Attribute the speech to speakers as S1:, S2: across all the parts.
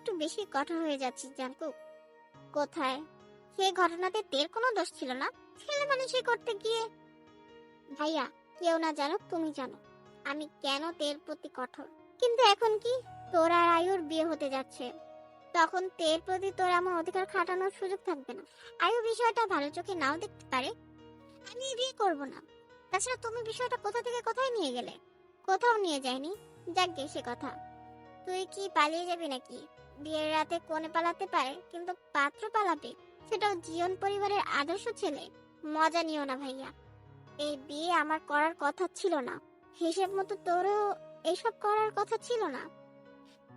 S1: একটু বেশি কঠোর হয়ে যাচ্ছিস জানকু। কোথায়? সেই ঘটনাতে তের কোনো দোষ ছিল না? ছেলে মানুষই করতে গিয়ে। ভাইয়া, কেউ না জানো তুমি জানো। আমি কেন তের প্রতি কঠোর? কিন্তু এখন কি? তোর আর আয়ুর বিয়ে হতে যাচ্ছে। তখন তের প্রতি তোর আমার অধিকার খাটানোর সুযোগ থাকবে না। আয়ু বিষয়টা ভালো চোখে নাও দেখতে পারে। আমি বিয়ে করব না। তাছাড়া তুমি বিষয়টা কোথা থেকে কোথায় নিয়ে গেলে? কোথাও নিয়ে যায়নি? যাক সে কথা। তুই কি পালিয়ে যাবি নাকি? বিয়ের রাতে কোণে পালাতে পারে, কিন্তু পাত্র পালাবে, সেটাও জীবন পরিবারের আদর্শ ছেলে। মজা নিও না ভাইয়া। এই বিয়ে আমার করার কথা ছিল না। হিসেব মতো তোরও এইসব করার কথা ছিল না।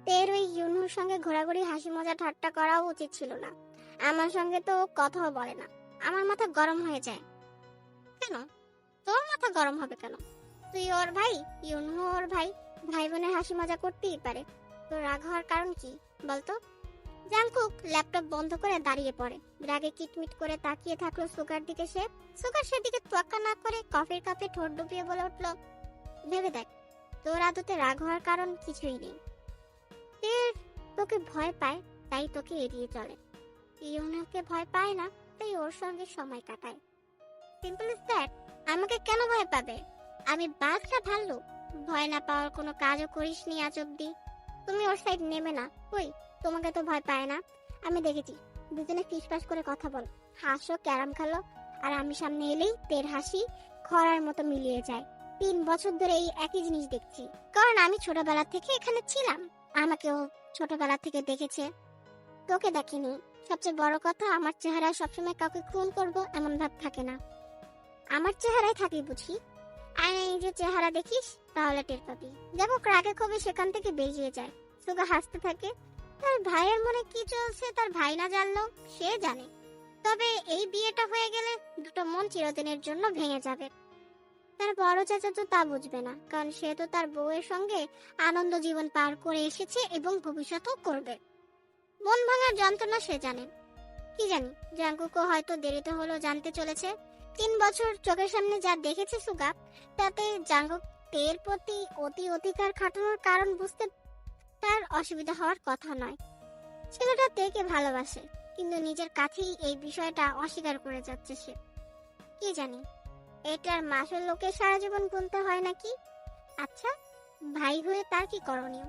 S1: তের ওই ইউনুর সঙ্গে ঘোরাঘুরি, হাসি মজা, ঠাট্টা করাও উচিত ছিল না। আমার সঙ্গে তো কথাও বলে না। আমার মাথা গরম হয়ে যায়। কেন? তোর মাথা গরম হবে কেন? তুই ওর ভাই ইউনু ওর ভাই ভাই বোনের হাসি মজা করতেই পারে। তোর রাগ হওয়ার কারণ কি? বলতো? জাংকুক ল্যাপটপ বন্ধ করে দাঁড়িয়ে পড়ে। রাগে কিটমিট করে তাকিয়ে থাকল সুগার দিকে সে। সুগার সেদিকে তোয়াক্কা না করে কফির কাপে ঠোঁট ডুবিয়ে বলে উঠল, ভেবে দেখ, তোর আদতে রাগ হওয়ার কারণ কিছুই নেই। তোকে ভয় পায়, তাই তোকে এড়িয়ে চলে। ইউনাকে ভয় পায় না, তাই ওর সঙ্গে সময় কাটায়। সিম্পল ইজ দ্যাট আমাকে কেন ভয় পাবে? আমি বাঘটা ভাল্লুক। ভয় না পাওয়ার কোনো কাজও করিস নি আজ অব্দি। তুমি ওর সাইড নেবে না। ওই তোমাকে তো ভয় পায় না। আমি দেখেছি, দুজনে ফিসফাস করে কথা বল। হাসো, ক্যারাম খেলো। আর আমি সামনে এলেই তের হাসি খরার মতো মিলিয়ে যায়। তিন বছর ধরে এই একই জিনিস দেখছি। কারণ আমি ছোটবেলা থেকে এখানে ছিলাম। আমাকেও ছোটবেলা থেকে দেখেছে। তোকে দেখেনি। সবচেয়ে বড় কথা, আমার চেহারা সবসময় কাউকে খুন করব এমন ভাব থাকে না। আমার চেহারায় থাকি বুঝি। আয়নায় যে চেহারা দেখিস, তাহলে টের পাবি। দেখো রাগে কবে সেখান থেকে বেরিয়ে যায়। সুগা হাসতে থাকে, তার ভাইয়ের মনে কি চলছে, তার ভাই না জানলো, সে জানে। তবে এই বিয়েটা হয়ে গেলে দুটো মন চিরদিনের জন্য ভেঙে যাবে। তার বড় চাচা তো তা বুঝবে না, কারণ সে তো তার বউয়ের সঙ্গে আনন্দ জীবন পার করে এসেছে এবং ভবিষ্যতেও করবে। মন ভাঙার যন্ত্রণা সে জানে। কি জানি, জাঙ্কুকও হয়তো দেরিতে হলেও জানতে চলেছে। তিন বছর চোখের সামনে যা দেখেছে সুগা, তাতে জাঙ্কুক তের প্রতি অতি অধিকার খাটানোর কারণ বুঝতে তার অসুবিধা হওয়ার কথা নয়। ছেলেটা তেকে ভালোবাসে, কিন্তু নিজের কাছেই এই বিষয়টা অস্বীকার করে যাচ্ছে সে। কি জানি, এটার মাসের লোকে সারা জীবন গুনতে হয় নাকি? আচ্ছা ভাই হয়ে তার কি করণীয়?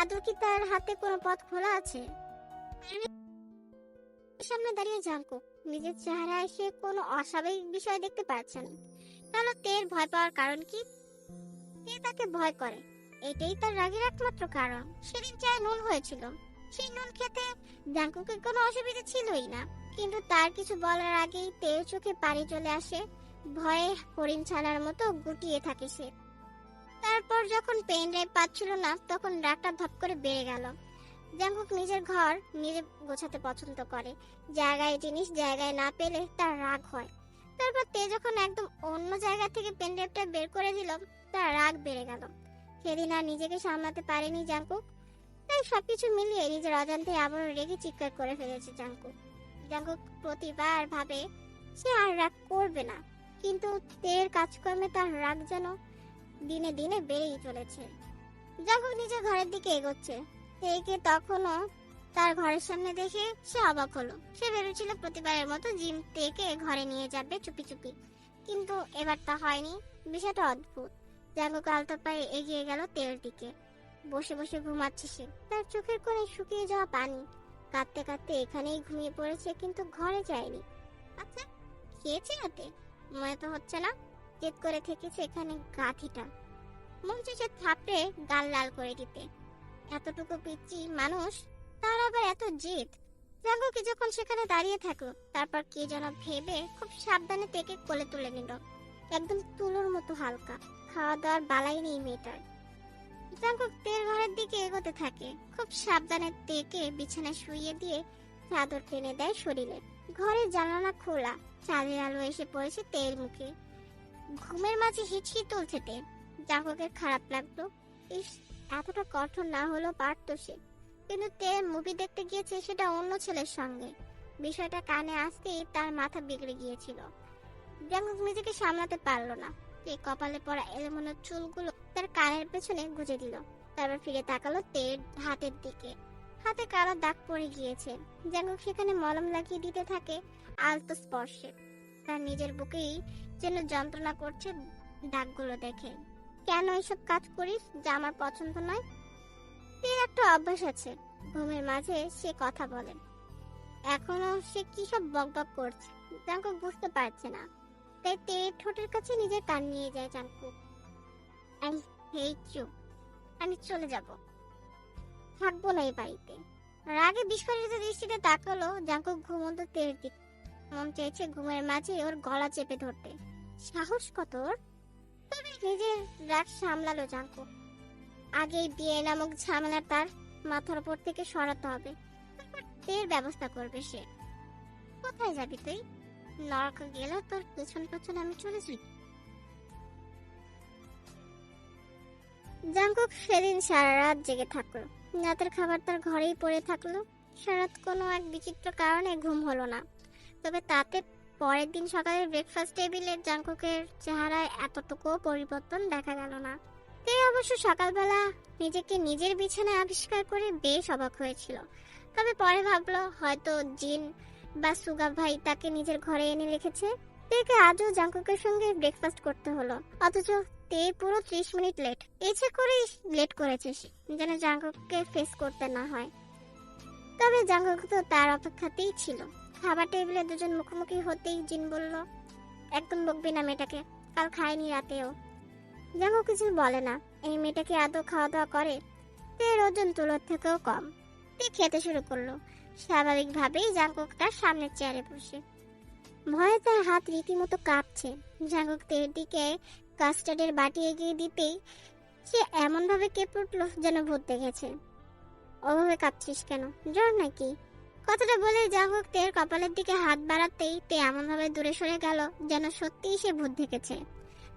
S1: আদৌ কি তার হাতে কোনো পথ খোলা আছে? সামনে দাঁড়িয়ে জানকো, নিজের চেহারায় সে কোনো অস্বাভাবিক বিষয় দেখতে পাচ্ছে না। তাহলে তের ভয় পাওয়ার কারণ কি? তে তাকে ভয় করে। এটাই তার রাগের একমাত্র কারণ। সেদিন চায় নুন হয়েছিল। সেই নুন খেতে জাঙ্কুকে কোনো অসুবিধা ছিলই না। কিন্তু তার কিছু বলার আগেই তের চোখে পানি চলে আসে। ভয়ে হরিণ ছানার মতো গুটিয়ে থাকে সে। তারপর যখন পেন ড্রাইভ পাচ্ছিল না, তখন রাগটা ধপ করে বেড়ে গেল। জাঙ্কুক নিজের ঘর নিজে গোছাতে পছন্দ করে। জায়গায় জিনিস জায়গায় না পেলে তার রাগ হয়। তারপর তে যখন একদম অন্য জায়গা থেকে পেন ড্রাইভটা বের করে দিল, তার রাগ বেড়ে গেল। সেদিন আর নিজেকে সামলাতে পারেনি জাঙ্কুক তাই সবকিছু মিলিয়ে নিজের অজান্তে আবার রেগে চিৎকার করে ফেলেছে জাঙ্কুক জাঙ্কুক প্রতিবার ভাবে, সে আর রাগ করবে না। কিন্তু তের কাজকর্মে তার রাগ যেন দিনে দিনে বেড়েই চলেছে। জাঙ্কুক নিজের ঘরের দিকে এগোচ্ছে। তেকে তখনও? তার ঘরের সামনে দেখে সে অবাক হলো। সে ভেবেছিল প্রতিবারের মতো জিম তেকে ঘরে নিয়ে যাবে চুপি চুপি। কিন্তু এবার তা হয়নি। বিষয়টা অদ্ভুত। জাঙ্কুক আলতো পায়ে এগিয়ে গেল তের দিকে বসে বসে ঘুমাচ্ছে সে। তার চোখের কোণে শুকিয়ে যাওয়া পানি। কাঁদতে কাঁদতে এখানেই ঘুমিয়ে পড়েছে, কিন্তু ঘরে যায়নি। আচ্ছা খেয়েছে রাতে? মনে তো হচ্ছে না। জেদ করে থেকেছে এখানে গাথিটা। মন চেয়েছে থাপড়ে গাল লাল করে দিতে। এতটুকু পিচ্ছি মানুষ, তার আবার এত জেদ? জাঙ্গুকে যখন সেখানে দাঁড়িয়ে থাকল তারপর কে যেন ভেবে খুব সাবধানে তেকে কোলে তুলে নিল। একদম তুলোর মতো হালকা। খাওয়া দাওয়ার বালাই নেই মেয়েটার। জাঙ্গুক তেল ঘরের দিকে এগোতে থাকে। খুব সাবধানে তেকে বিছানায় শুইয়ে দিয়ে চাদর টেনে দেয় শরীরে। ঘরের জানালা খোলা। চাঁদের আলো এসে পড়েছে তেল মুখে। ঘুমের মাঝে হিচকি তুলছে তে জাঙ্গুকের খারাপ লাগল। ইস এতটা কঠোর না হলেও পারতো সে। কিন্তু তে মুভি দেখতে গিয়েছে সেটা অন্য ছেলের সঙ্গে। বিষয়টা কানে আসতেই তার মাথা বিগড়ে গিয়েছিল। জাঙ্গুক নিজেকে সামলাতে পারল না। তে কপালে পড়া এলোমেলো চুলগুলো তার কানের পেছনে গুজে দিল। তারপর ফিরে তাকালো তের হাতের দিকে। হাতে কালো দাগ পড়ে গিয়েছে। জাঙ্কুক সেখানে মলম লাগিয়ে দিতে থাকে আলতো স্পর্শে। তার নিজের বুকেই যেন যন্ত্রণা করছে দাগগুলো দেখে। কেন এসব কাজ করিস যা আমার পছন্দ নয়? তের একটা অভ্যাস আছে, ঘুমের মাঝে সে কথা বলে। এখনও সে কি সব বকবক করছে, জাঙ্কুক বুঝতে পারছে না। তাই তের ঠোঁটের কাছে নিজের কান নিয়ে যায় জাঙ্কুক। আই হেট ইউ, আমি চলে যাব। থাকব না এই বাড়িতে। রাগে বিস্ফোরিত দৃষ্টিতে তাকালো জাঙ্কুক ঘুমন্ত তের দিক। মন চাইছে ঘুমের মাঝে ওর গলা চেপে ধরতে। সাহস কত ওর? তবে নিজের রাগ সামলালো আগেই বিয়ে নামক ঝামেলা তার মাথার উপর থেকে সরাতে হবে। তের ব্যবস্থা করবে সে। কোথায় যাবি তুই? নরক গেলে তোর পেছন পেছন আমি চলে যাই। জাঙ্কুক সেদিন সারা রাত জেগে থাকল। রাতের খাবার তার ঘরেই পড়ে থাকল। সারাত কোনো এক বিচিত্র কারণে ঘুম হলো না। তবে তাতে পরের দিন সকালের ব্রেকফাস্ট টেবিলে জাঙ্কুকের চেহারায় এতটুকুও পরিবর্তন দেখা গেল না। তে অবশ্য সকালবেলা নিজেকে নিজের বিছানায় আবিষ্কার করে বেশ অবাক হয়েছিল। তবে পরে ভাবলো, হয়তো জিন বা সুগা ভাই তাকে নিজের ঘরে এনে রেখেছে। তেকে আজও জাঙ্কুকের সঙ্গে ব্রেকফাস্ট করতে হলো। অথচ তে পুরো ত্রিশ মিনিট লেট ইচ্ছে করেই লেট করেছে যেন জাঙ্কুককে ফেস করতে না হয়। তবে জাঙ্কুক তো তার অপেক্ষাতেই ছিল। খাবার টেবিলে দুজন মুখোমুখি হতেই জিন বলল, একদম বকবি না মেয়েটাকে, কাল খায়নি রাতেও। জাঙ্কুক কিছু বলে না, এই মেয়েটাকে আদৌ খাওয়া দাওয়া করে? তের ওজন তুলোর থেকেও কম। তে খেতে শুরু করল। স্বাভাবিকভাবেই জাঙ্কুক তার সামনের চেয়ারে বসে। ভয়ে তার হাত রীতিমতো কাঁপছে। জাঙ্কুক তের দিকে কাস্টার্ডের বাটি এগিয়ে দিতেই সে এমনভাবে কেঁপে উঠল যেন ভূত দেখেছে। ওভাবে কাঁপছিস কেন? জ্বর নাকি? কথাটা বলে যা হোক, তের কপালের দিকে হাত বাড়াতেই তে এমনভাবে দূরে সরে গেল যেন সত্যিই সে ভূত দেখেছে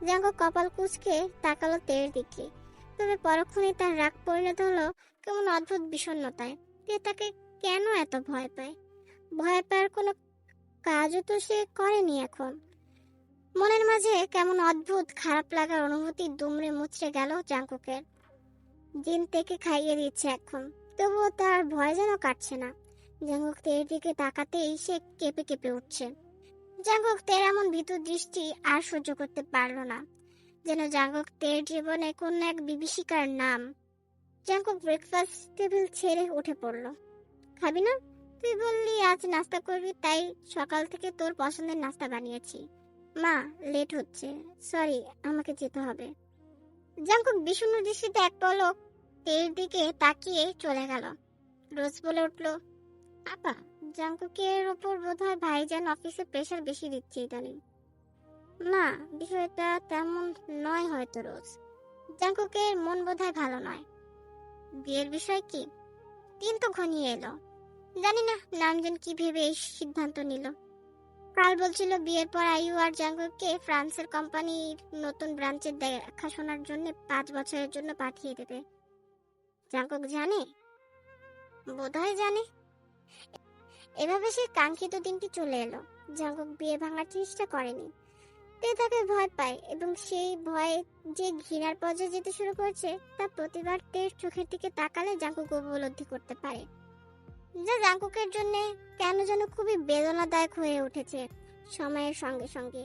S1: জাঙ্কুক কপাল কুচকে তাকালো তের দিকে। তবে পরক্ষণে তার রাগ পরিণত হলো কেমন অদ্ভুত বিষণ্ণতায়। তে তাকে কেন এত ভয় পায়? ভয় পাওয়ার কোনো কাজও তো সে করেনি এখন। মনের মাঝে কেমন অদ্ভুত, খারাপ লাগার অনুভূতি দুমড়ে মুচড়ে গেল জাঙ্কুকের জিন থেকে খাইয়ে দিচ্ছে এখন। তবুও তার ভয় যেন কাটছে না। জাঙ্কুক তের দিকে তাকাতেই সে কেঁপে কেঁপে উঠছে। জাঙ্কুক তের এমন ভীতু দৃষ্টি আর সহ্য করতে পারল না, যেন জাঙ্কুক তের জীবনে কোন এক বিভীষিকার নাম। জাঙ্কুক ব্রেকফাস্ট টেবিল ছেড়ে উঠে পড়ল। খাবি না? তুই বললি আজ নাস্তা করবি, তাই সকাল থেকে তোর পছন্দের নাস্তা বানিয়েছি। মা লেট হচ্ছে। সরি আমাকে যেতে হবে। জাঙ্কুক বিষণ্ণ দৃষ্টিতে এক পলক তের দিকে তাকিয়ে চলে গেল। রোজ বলে উঠল আপা জাঙ্কুকের ওপর বোধহয় ভাইজান অফিসে প্রেশার বেশি দিচ্ছে ইদানিং। না, বিষয়টা তেমন নয় হয়তো রোজ। জাঙ্কুকের মন বোধহয় ভালো নয়। বিয়ের বিষয় কি? দিন তো ঘনিয়ে এলো। জানি না নামজন কি ভেবে এই সিদ্ধান্ত নিল। কাল বলছিল বিয়ের পর আয়ু আর জাঙ্গুকে ফ্রান্সের কোম্পানির নতুন ব্রাঞ্চের দেখাশোনার জন্য পাঁচ বছরের জন্য পাঠিয়ে দেবে। জাঙ্কুক জানে? বোধহয় জানে। এভাবে সে কাঙ্ক্ষিত দিনটি চলে এলো। জাঙ্কুক বিয়ে ভাঙার চেষ্টা করেনি। তে তাকে ভয় পায় এবং সেই ভয়ে যে ঘৃণার পর্যায়ে যেতে শুরু করছে, তা প্রতিবার তের চোখের দিকে তাকালে জাঙ্কুক উপলব্ধি করতে পারে। যা জাঙ্কুকের জন্য কেন যেন খুবই বেদনাদায়ক হয়ে উঠেছে সময়ের সঙ্গে সঙ্গে।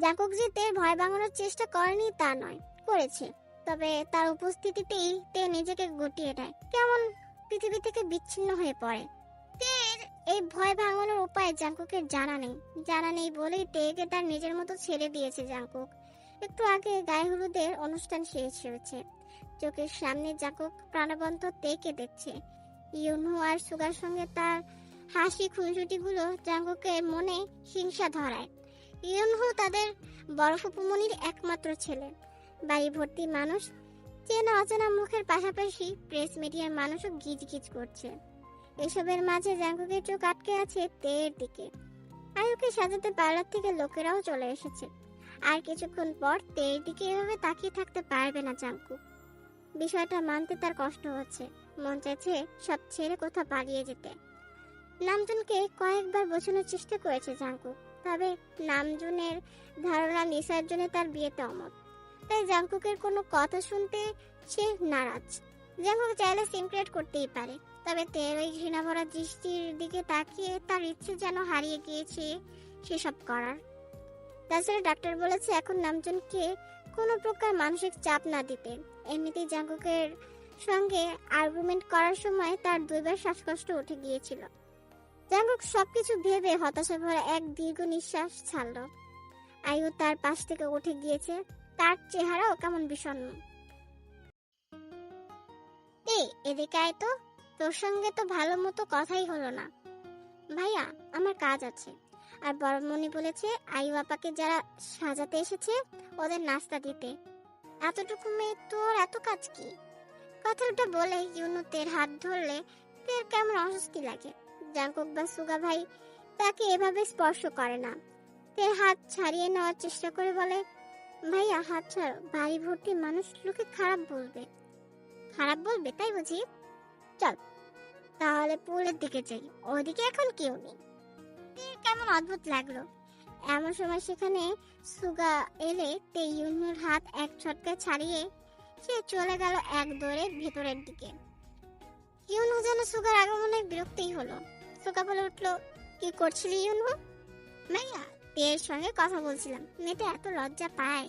S1: জাঙ্কুক যে তে ভয় ভাঙানোর চেষ্টা করেনি তা নয়, করেছে। তবে তার উপস্থিতিতেই তে নিজেকে গুটিয়ে দেয় কেমন পৃথিবী থেকে বিচ্ছিন্ন হয়ে পড়ে। এই ভয় ভাঙানোর উপায় জাঙ্কুকের জানা নেই। জানা নেই বলেই তেকে তার নিজের মতো ছেড়ে দিয়েছে জাঙ্কুক। একটু আগে গায়ে হলুদের অনুষ্ঠান শেষ হয়েছে। চোখের সামনে জাঙ্কুক প্রাণবন্ত তেকে দেখছে। ইউনহু আর সুগার সঙ্গে তার হাসি খুনসুটিগুলো জাঙ্গুকের মনে হিংসা ধরায়। ইউনহু তাদের বড় ফুপুমনির একমাত্র ছেলে। বাড়ি ভর্তি মানুষ, চেনা অচেনা মুখের পাশাপাশি প্রেস মিডিয়ার মানুষও গিজ গিজ করছে। এসবের মাঝে জাঙ্গুকের চোখ আটকে আছে তেয়ের দিকে। আয়ুকে সাজাতে পার্লার থেকে লোকেরাও চলে এসেছে। আর কিছুক্ষণ পর তেয়ের দিকে এভাবে তাকিয়ে থাকতে পারবে না জাঙ্কু। বিষয়টা মানতে তার কষ্ট হচ্ছে। মন চাইছে সব ছেড়ে কোথাও পালিয়ে যেতে। নামজুনকে কয়েকবার বোঝানোর চেষ্টা করেছে জাঙ্কু। তবে নামজুনের ধারণা নিসার জন্য তার বিয়েতে অমত তাই জাঙ্কুকের কোনো কথা শুনতে সে নারাজ। জাঙ্কুক চাইলে সিম ক্রিয়েট করতেই পারে। তবে তের ওই ঘৃণা ভরা দৃষ্টির দিকে তাকিয়ে তার ইচ্ছে যেন হারিয়ে গিয়েছে সেসব করার। তাছাড়া ডাক্তার বলেছে এখন নামজনকে কোনো প্রকার মানসিক চাপ না দিতে। এমনিতেই জাঙ্কুকের সঙ্গে আর্গুমেন্ট করার সময় তার দুইবার শ্বাসকষ্ট উঠে গিয়েছিল। জাঙ্কুক সবকিছু ভেবে হতাশা ভরা এক দীর্ঘ নিঃশ্বাস ছাড়ল। আয়ু তার পাশ থেকে উঠে গিয়েছে। তার চেহারাও কেমন বিষণ্ণ। এই এদিকে আয় তো। তোর সঙ্গে তো ভালো মতো কথাই হলো না। ভাইয়া, আমার কাজ আছে। আর বড়মণি বলেছে, আয়ু আপাকে যারা সাজাতে এসেছে, ওদের নাস্তা দিতে। এতটুকু মেয়ে তোর এত কাজ কি? কথাটা বলে ইউনু তের হাত ধরলে তের কেমন অস্বস্তি লাগে। জাঙ্কুক বা সুগা ভাই তাকে এভাবে স্পর্শ করে না। তের হাত ছাড়িয়ে নেওয়ার চেষ্টা করে বলে, ভাইয়া, হাত ছাড়ো। বাড়ি ভর্তি মানুষ লোকে খারাপ বলবে। খারাপ বলবে, তাই বুঝি? চল, তাহলে পুলের দিকে যাই, ওদিকে এখন কেউ নেই। কেমন অদ্ভুত লাগল। এমন সময় সেখানে সুগা এলে তে ইউনুর হাত এক ছটকা ছাড়িয়ে সে চলে গেল এক দৌড়ে ভেতরের দিকে। ইউনু যেন সুগার আগমনে বিরক্তই হলো। সুগা বলে উঠল, কি করছিলি ইউনু? মাইয়া, তের সঙ্গে কথা বলছিলাম। মেয়েটা এত লজ্জা পায়।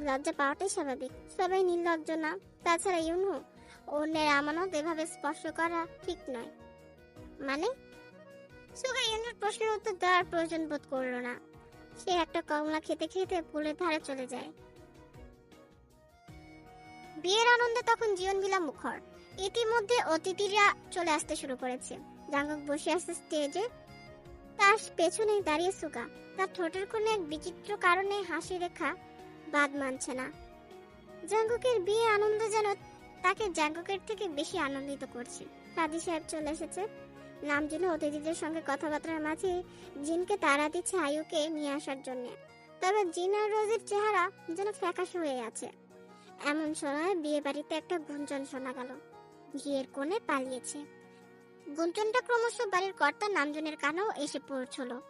S1: লজ্জা পাওয়াটাই স্বাভাবিক। সবাই নির্লজ্জ না। তাছাড়া ইউনু, অন্যের আমানত এভাবে স্পর্শ করা ঠিক নয়। মানে? সুগা ইউনুর প্রশ্নের উত্তর দেওয়ার প্রয়োজন বোধ করল না। সে একটা কমলা খেতে খেতে পুলের ধারে চলে যায়। বিয়ের আনন্দে তখন জীবন বিলা মুখর। ইতিমধ্যে অতিথিরা চলে আসতে শুরু করেছে। জাঙ্গক বসে আছে স্টেজে। তার পেছনে দাঁড়িয়ে সুগা। তার ঠোঁটের কোণে এক বিচিত্র কারণে হাসি রেখা বাদ মানছে না। জাঙ্গকের বিয়ে আনন্দ যেন তাকে জাঙ্গকের থেকে বেশি আনন্দিত করছে। কাজী সাহেব চলে এসেছে। নাম জেনে অতিথিদের সঙ্গে কথাবার্তার মাঝে জিনকে তাড়া দিচ্ছে আয়ুকে নিয়ে আসার জন্য। তবে জিন আর রোজের চেহারা যেন ফ্যাকাশে হয়ে আছে। এমন সময় বিয়ে বাড়িতে একটা গুঞ্জন শোনা গেল। বিয়ের কোণে পালিয়েছে। গুঞ্জনটা ক্রমশ বাড়ির কর্তা নামজনের কানেও এসে পৌঁছলো।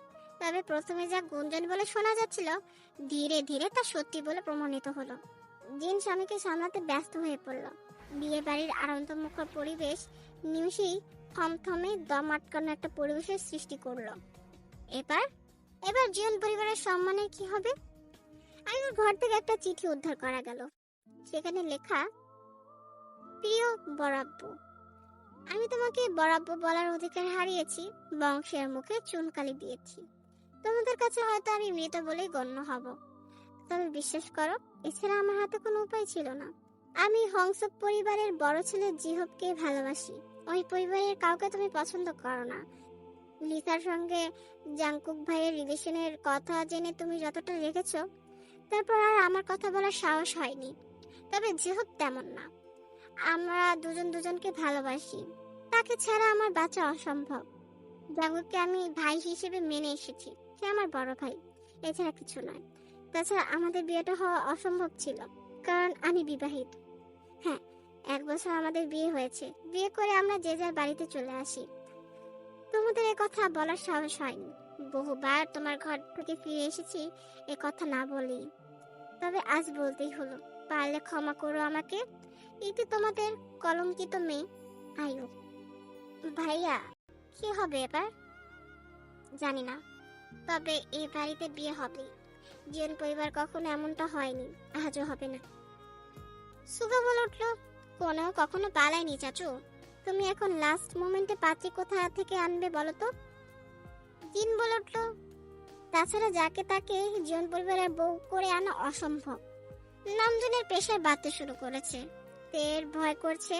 S1: তবে প্রথমে যা গুঞ্জন বলে শোনা যাচ্ছিল ধীরে ধীরে তা সত্যি বলে প্রমাণিত হলো। জিন স্বামীকে সামলাতে ব্যস্ত হয়ে পড়ল। বিয়ে বাড়ির আনন্দমুখর পরিবেশ নিমিষেই থমথমে দম আটকানো একটা পরিবেশের সৃষ্টি করল। এবার এবার জীবন পরিবারের সম্মানে কি হবে? আয়ুর ঘর থেকে একটা চিঠি উদ্ধার করা গেল। সেখানে লেখা, প্রিয় বরাব্য, আমি তোমাকে বরাব্য বলার অধিকার হারিয়েছি, বংশের মুখে চুনকালি দিয়েছি। তোমাদের কাছে হয়তো আমি মৃত বলেই গণ্য হব। তবে বিশ্বাস করো, এছাড়া আমার হাতে কোনো উপায় ছিল না। আমি হংস পরিবারের বড় ছেলে জিহবকে ভালোবাসি। ওই পরিবারের কাউকে তুমি পছন্দ করো না। লিসার সঙ্গে জাংকুক ভাইয়ের রিলেশনের কথা জেনে তুমি যতটা রেখেছো তারপর আর আমার কথা বলার সাহস হয়নি। তবে যেহেতু তেমন না। আমরা দুজন দুজনকে ভালোবাসি। তাকে ছাড়া আমার বাঁচা অসম্ভব। জাঙ্গুককে আমি ভাই হিসেবে মেনে এসেছি। সে আমার বড় ভাই, এছাড়া কিছু নয়। তাছাড়া আমাদের বিয়েটা হওয়া অসম্ভব ছিল, কারণ আমি বিবাহিত। হ্যাঁ এক বছর আমাদের বিয়ে হয়েছে। বিয়ে করে আমরা যে যার বাড়িতে চলে আসি। তোমাদের এ কথা বলার সাহস হয়নি। বহুবার তোমার ঘর থেকে ফিরে এসেছি এ কথা না বলি তবে আজ বলতেই হলো, পারলে ক্ষমা করো আমাকে। এতে তোমাদের কলঙ্কিত মেয়ে আয়ু ভাইয়া কি হবে এবার? জানি না। তবে এ বাড়িতে বিয়ে হবে। জীবন পরিবার কখনো এমনটা হয়নি, আজও হবে না। সুগা বলে উঠল, কোনো কখনো পালায়নি চাচু। তুমি এখন লাস্ট মোমেন্টে পাত্রী কোথা থেকে আনবে বলো তো? জিন বলে উঠল, তাছাড়া যাকে তাকে জীবন পরিবারের বউ করে আনা অসম্ভব। নামজনের পেশায় বাড়তে শুরু করেছে। তের ভয় করছে,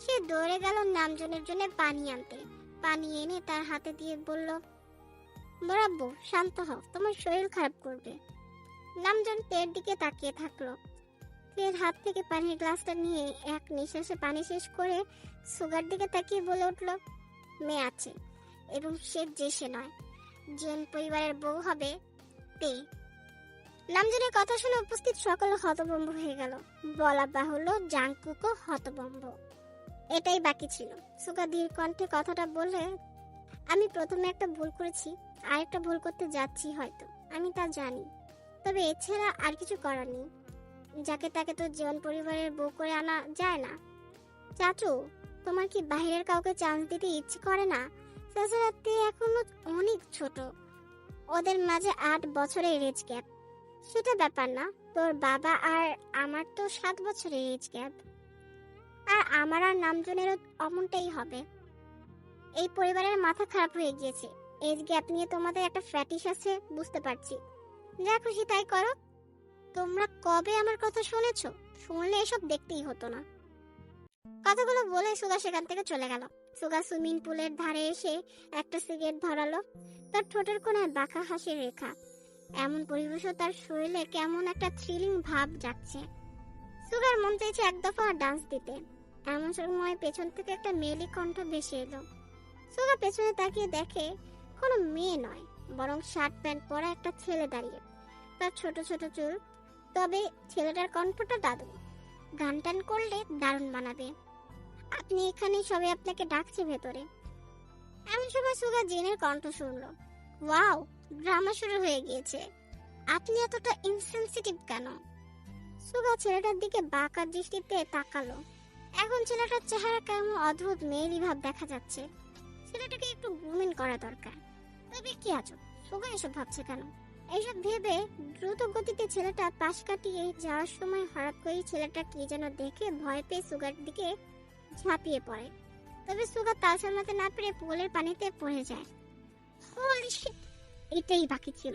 S1: সে দৌড়ে গেল নামজনের জন্য পানি আনতে। পানি এনে তার হাতে দিয়ে বলল বরাব্বু শান্ত হও, তোমার শরীর খারাপ করবে। নামজন তের দিকে তাকিয়ে থাকল। তের হাত থেকে পানির গ্লাসটা নিয়ে এক নিঃশ্বাসে পানি শেষ করে সুগার দিকে তাকিয়ে বলে উঠল, মেয়ে আছে এবং সে যে সে নয় জেন পরিবারের বউ হবে তে। নামজনের কথা শুনে উপস্থিত সকলে হতভম্ব হয়ে গেল। বলা বাহুল্য, জাংকুকও হতভম্ব। এটাই বাকি ছিল। সুগা ধীর কণ্ঠে কথাটা বলে আমি প্রথমে একটা ভুল করেছি আর একটা ভুল করতে যাচ্ছি হয়তো, আমি তা জানি। তবে এছাড়া আর কিছু করার নেই। যাকে তাকে তো জীবন পরিবারের বউ করে আনা যায় না। চাচু, তোমার কি বাইরের কাউকে চান্স দিতে ইচ্ছে করে না? তাছাড়া এখনও অনেক ছোট। ওদের মাঝে আট বছরের এজ গ্যাপ সেটা ব্যাপার না, তোর বাবা আর আমার তো সাত বছরের এজ গ্যাপ আর আমার আর নামজনেরও অমনটাই হবে। এই পরিবারের মাথা খারাপ হয়ে গিয়েছে। এজ গ্যাপ নিয়ে তোমাদের একটা ফ্যাটিস আছে, বুঝতে পারছি। যা খুশি তাই করো। তোমরা কবে আমার কথা শুনেছো? শুনলে এসব দেখতেই হতো না। কথাগুলো বলে সুগা সেখান থেকে চলে গেল। সুগা সুইমিং পুলের ধারে এসে একটা সিগারেট ধরালো। তার ঠোঁটের কোণায় বাঁকা হাসির রেখা। এমন পরিবেশও তার শরীরে কেমন একটা থ্রিলিং ভাব যাচ্ছে সুগার মন চাইছে এক দফা ডান্স দিতে। এমন সময় পেছন থেকে একটা মেয়েলি কণ্ঠ ভেসে এলো। সুগা পেছনে তাকিয়ে দেখে কোনো মেয়ে নয়, বরং শার্ট প্যান্ট পরা একটা ছেলে দাঁড়িয়ে। তার ছোট ছোট চুল, তবে ছেলেটার কণ্ঠটা দাদু গান টান করলে দারুণ বানাবে আপনি এখানে সবাই আপনাকে ডাকছে ভেতরে। এমন সময় সুগা জেনের কণ্ঠ শুনলো। ওয়াও, ড্রামা শুরু হয়ে গিয়েছে। আপনি এতটা ইনসেনসিটিভ কেন? সুগা ছেলেটার দিকে বাঁকা দৃষ্টিতে তাকালো। এখন ছেলেটার চেহারা কেমন অদ্ভুত মেয়েলি ভাব দেখা যাচ্ছে। ছেলেটাকে একটু গ্রুমিং করা দরকার। তবে কি আছো সুগা এসব ভাবছে কেন? এইসব ভেবে দ্রুত গতিতে ছেলেটা পাশ কাটিয়ে যাওয়ার সময় হঠাৎ করেই ছেলেটা কি যেন দেখে ভয় পেয়ে সুগার দিকে ঝাঁপিয়ে পড়ে। তবে সুগার তাল সামলাতে না পেরে পোলের পানিতে পড়ে যায়। এটাই বাকি ছিল।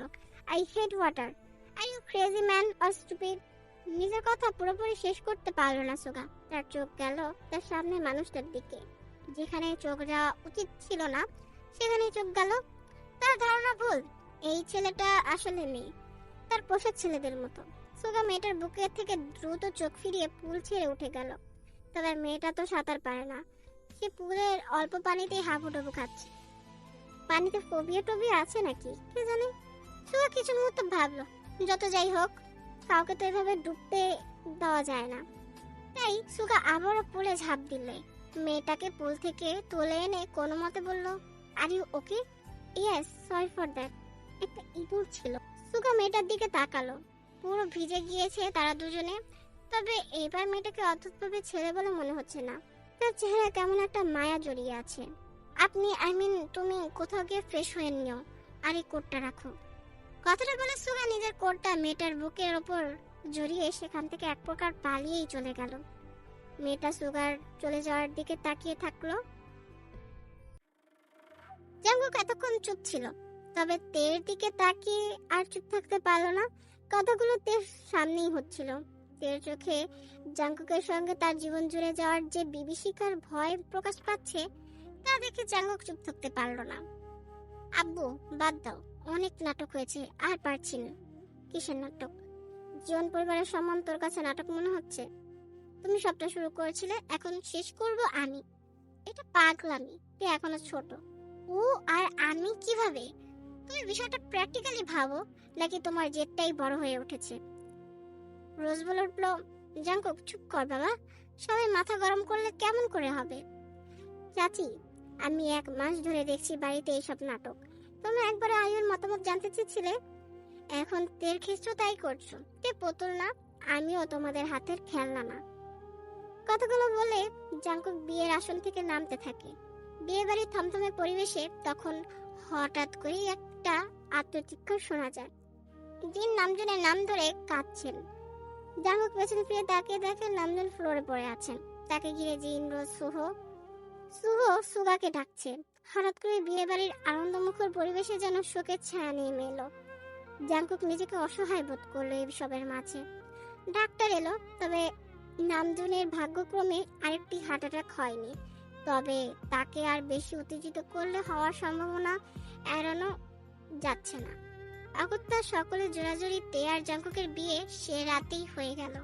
S1: I head water are you crazy man or stupid নিজের কথা পুরোপুরি শেষ করতে পারল না সুগা। তার চোখ গেল তার সামনে মানুষটার দিকে। যেখানে চোখ যাওয়া উচিত ছিল না, সেখানেই চোখ গেল। তার ধারণা ভুল। এই ছেলেটা আসলে মেয়ে। তার পোষাক ছেলেদের মতো। সুগা মেয়েটার বুকে থেকে দ্রুত চোখ ফিরিয়ে পুল ছেড়ে উঠে গেল। তবে মেয়েটা তো সাঁতার পারে না। সে পুলের অল্প পানিতেই হাবুডুবু খাচ্ছে। পানিতে ফোবিয়া টোবিয়া আছে নাকি? কে জানে? সুগা কিছু মুহূর্ত ভাবলো। যত যাই হোক কাউকে তো এভাবে ডুবতে দেওয়া যায় না। তাই সুগা আবারও পুলে ঝাঁপ দিলে। মেয়েটাকে পুল থেকে তুলে এনে কোনো মতে বলল, are you okay? Yes sorry for that একটা ইঁদুর ছিল। সুগা মেয়েটার দিকে তাকালো। পুরো ভিজে গিয়েছে তারা দুজনে। তবে এবার মেয়েটাকে অদ্ভুতভাবে ছেলে বলে মনে হচ্ছে না। তার চেহারা কেমন একটা মায়া জড়িয়ে আছে। আপনি আই মিন তুমি কোথাও গিয়ে ফ্রেশ হয়ে নিও। আর এই কোটটা রাখো। কথাটা বলে সুগা নিজের কোটটা মেয়েটার বুকের ওপর জড়িয়ে সেখান থেকে এক প্রকার পালিয়েই চলে গেল। মেয়েটা সুগার চলে যাওয়ার দিকে তাকিয়ে থাকল। জাঙ্গুক এতক্ষণ চুপ ছিল, তবে তের দিকে তাকিয়ে আর চুপ থাকতে পারল না। কথাগুলো তের সামনেই হচ্ছিল। তের চোখে জাঙ্কুকের সঙ্গে তার জীবন জুড়ে যাওয়ার যে বিভীষিকার ভয় প্রকাশ পাচ্ছে, তা দেখে জাঙ্কুক চুপ থাকতে পারল না। আব্বু, বাদ দাও। অনেক নাটক হয়েছে, আর পারছি না। কিসের নাটক? জীবন পরিবারের সম্মান তোর কাছে নাটক মনে হচ্ছে? তুমি সবটা শুরু করেছিলে, এখন শেষ করব আমি। এটা পাগলামি তুই এখনও ছোট? ও আর আমি কীভাবে? তুমি বিষয়টা প্র্যাকটিক্যালি ভাবো, নাকি তোমার জেদটাই বড় হয়ে উঠেছে? রোজ বলে উঠল, জাঙ্কুক, চুপ কর বাবা। সবাই মাথা গরম করলে কেমন করে হবে? চাচি, আমি এক মাস ধরে দেখছি বাড়িতে এইসব নাটক। তুমি একবারে আয়ুর মতামত জানতে চেয়েছিলে? এখন তের খিস্টো তাই করছ। কে পুতুল না, আমিও তোমাদের হাতের খেলনা না। কথাগুলো বলে জাঙ্কুক বিয়ের আসন থেকে নামতে থাকে। বিয়ে বাড়ির থমথমে পরিবেশে তখন হঠাৎ করেই একটা আত্মচিৎকার শোনা যায়। জিন নামজনের নাম ধরে কাঁদছেন। জাঙ্কুক পেছনে ফিরে তাকিয়ে দেখে নামজন ফ্লোরে পড়ে আছেন। তাকে ঘিরে জিন রোজ সুহ সুহ সুগাকে ডাকছে। হঠাৎ করে বিয়ে বাড়ির আনন্দমুখর পরিবেশে যেন শোকের ছায়া নেমে এলো জাঙ্কুক নিজেকে অসহায় বোধ করল এসবের মাঝে। ডাক্তার এলো, তবে নামজনের ভাগ্যক্রমে আরেকটি হার্ট অ্যাটাক হয়নি। তবে তাকে আর বেশি উত্তেজিত করলে হওয়ার সম্ভাবনা এড়ানো যাচ্ছে না। অগত্যা সকলে জোরাজোরিতে আর জাঙ্কুকের বিয়ে সে রাতেই হয়ে গেল।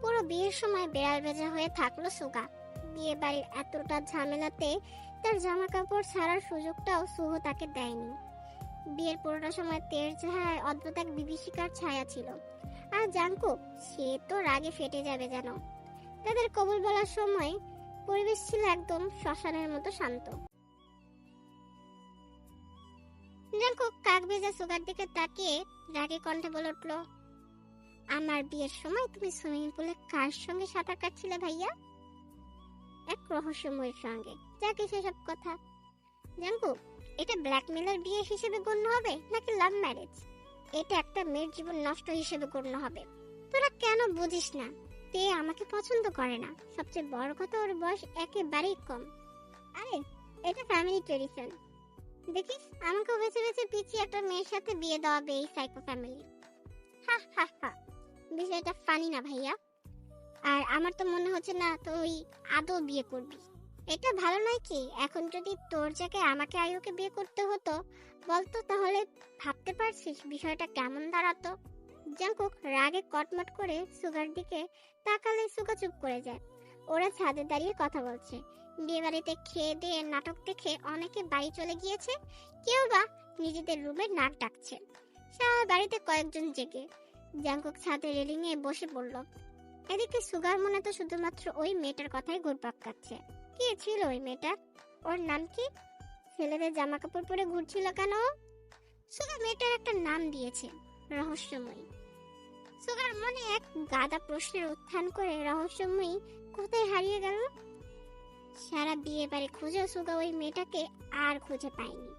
S1: পুরো বিয়ের সময় বেড়াল ভেজা হয়ে থাকল সুগা। বিয়ে বাড়ির এতটা ঝামেলাতে তার জামা কাপড় ছাড়ার সুযোগটাও সুহ তাকে দেয়নি। বিয়ের পুরোটা সময় তের চেহারায় অদ্ভুত এক বিভীষিকার ছায়া ছিল। আর জাঙ্কুক, সে তো রাগে ফেটে যাবে যেন। তাদের কবুল বলার সময় পরিবেশ ছিল একদম শ্মশানের মতো শান্ত। জাঙ্কুক কাক ভেজা সুগার দিকে তাকিয়ে রাগে কণ্ঠে বলে উঠল, আমার বিয়ের সময় তুমি সুইমিং পুলে কার সঙ্গে সাঁতার কাটছিলে ভাইয়া? রহস্যময়ের সঙ্গে। যাকে সেসব কথা? জানকু এটা ব্ল্যাকমেলার বিয়ে হিসেবে গণ্য হবে নাকি লাভ ম্যারেজ এটা একটা মেয়ের জীবন নষ্ট হিসেবে গণ্য হবে। তোরা কেন বুঝিস না? তে আমাকে পছন্দ করে না। সবচেয়ে বড় কথা ওর বয়স একেবারেই কম। আরে, এটা ফ্যামিলি ট্রেডিশন দেখিস আমাকে বেছে বেছে পিছিয়ে একটা মেয়ের সাথে বিয়ে দেওয়াবে এই সাইকো ফ্যামিলি হা হা হা। বিষয়টা ফানি না ভাইয়া। আর আমার তো মনে হচ্ছে না তুই আদৌ বিয়ে করবি। এটা ভালো নয় কি? এখন যদি তোর জায়গায় আমাকে আয়ুকে বিয়ে করতে হতো, বলতো তাহলে ভাবতে পারছিস বিষয়টা কেমন দাঁড়াতো? জাঙ্কুক রাগে কটমট করে সুগার দিকে তাকালে সুগা চুপ করে যায়। ওরা ছাদে দাঁড়িয়ে কথা বলছে। বিয়ে বাড়িতে খেয়ে দিয়ে নাটক দেখে অনেকে বাড়ি চলে গিয়েছে, কেউ বা নিজেদের রুমে নাক ডাকছে। সারা বাড়িতে কয়েকজন জেগে। জাঙ্কুক ছাদে রেলিং এ বসে পড়ল। এদিকে সুগার মনে তো শুধুমাত্র ওই মেয়েটার কথাই ঘুরপাক কাটছে কে ছিল ওই মেয়েটা? ওর নাম কি? ছেলেদের জামা কাপড় পরে ঘুরছিল কেন? সুগার মেয়েটার একটা নাম দিয়েছে, রহস্যময়ী। সুগার মনে এক গাদা প্রশ্নের উত্থান করে রহস্যময়ী কোথায় হারিয়ে গেল? সারা বিয়ে বাড়ি খুঁজেও সুগা ওই মেয়েটাকে আর খুঁজে পায়নি।